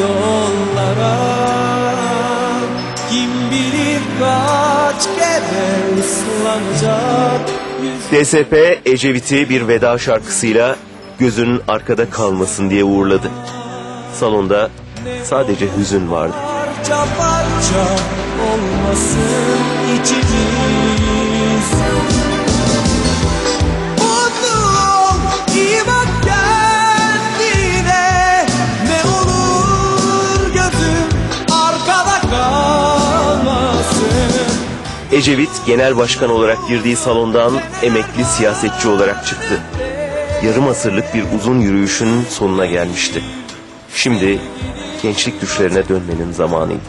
yollara Kim bilir kaç kere ıslanacak DSP Ecevit'i bir veda şarkısıyla gözünün arkada kalmasın diye uğurladı. Salonda sadece hüzün vardı. parça parça olmasın içimiz Ecevit genel başkan olarak girdiği salondan emekli siyasetçi olarak çıktı. Yarım asırlık bir uzun yürüyüşün sonuna gelmişti. Şimdi gençlik düşlerine dönmenin zamanıydı.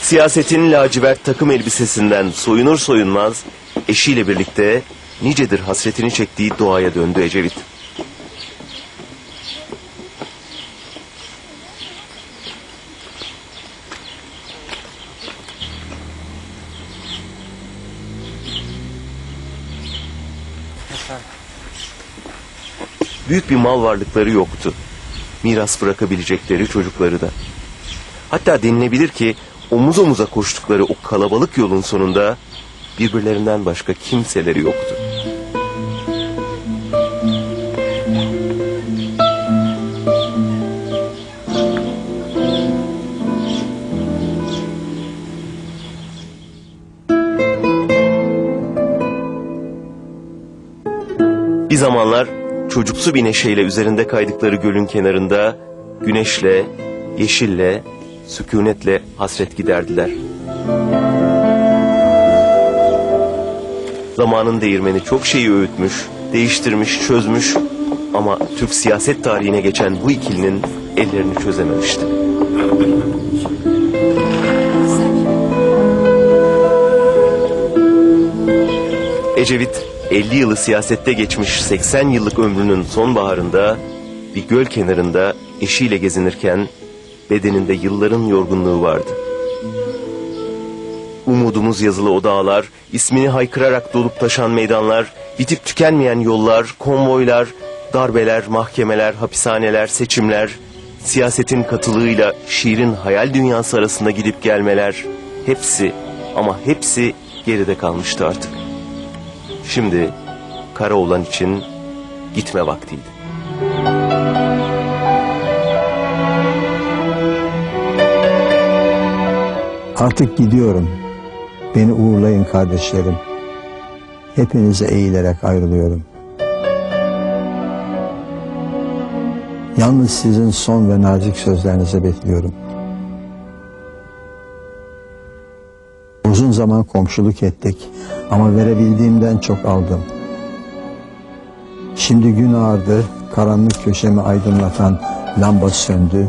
Siyasetin lacivert takım elbisesinden soyunur soyunmaz eşiyle birlikte nicedir hasretini çektiği doğaya döndü Ecevit. Büyük bir mal varlıkları yoktu. Miras bırakabilecekleri çocukları da. Hatta denilebilir ki omuz omuza koştukları o kalabalık yolun sonunda birbirlerinden başka kimseleri yoktu. Bir zamanlar çocuksu bir neşeyle üzerinde kaydıkları gölün kenarında güneşle, yeşille, sükunetle hasret giderdiler. Zamanın değirmeni çok şeyi öğütmüş, değiştirmiş, çözmüş ama Türk siyaset tarihine geçen bu ikilinin ellerini çözememişti. Ecevit 50 yılı siyasette geçmiş 80 yıllık ömrünün sonbaharında bir göl kenarında eşiyle gezinirken bedeninde yılların yorgunluğu vardı. Umudumuz yazılı o dağlar, ismini haykırarak dolup taşan meydanlar, bitip tükenmeyen yollar, konvoylar, darbeler, mahkemeler, hapishaneler, seçimler, siyasetin katılığıyla şiirin hayal dünyası arasında gidip gelmeler, hepsi ama hepsi geride kalmıştı artık. Şimdi Karaoğlan için gitme vaktiydi. Artık gidiyorum. Beni uğurlayın kardeşlerim. Hepinize eğilerek ayrılıyorum. Yalnız sizin son ve nazik sözlerinizi bekliyorum. Zaman komşuluk ettik ama verebildiğimden çok aldım. Şimdi gün ağardı, karanlık köşemi aydınlatan lamba söndü.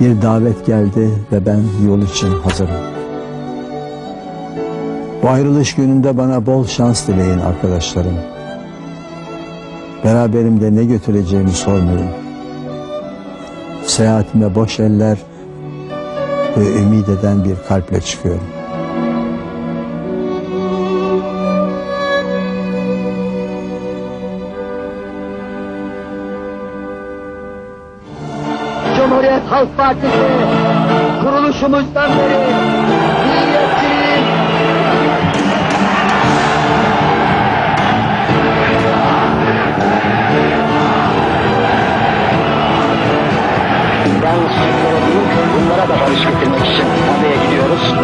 Bir davet geldi ve ben yol için hazırım. Bu ayrılış gününde bana bol şans dileyin arkadaşlarım. Beraberimde ne götüreceğimi sormuyorum. Seyahatime boş eller ve ümit eden bir kalple çıkıyorum. Cumhuriyet Halk Partisi kuruluşumuzdan beri milliyetçiliğin Ben dünyada barış getirmek için adaya gidiyoruz.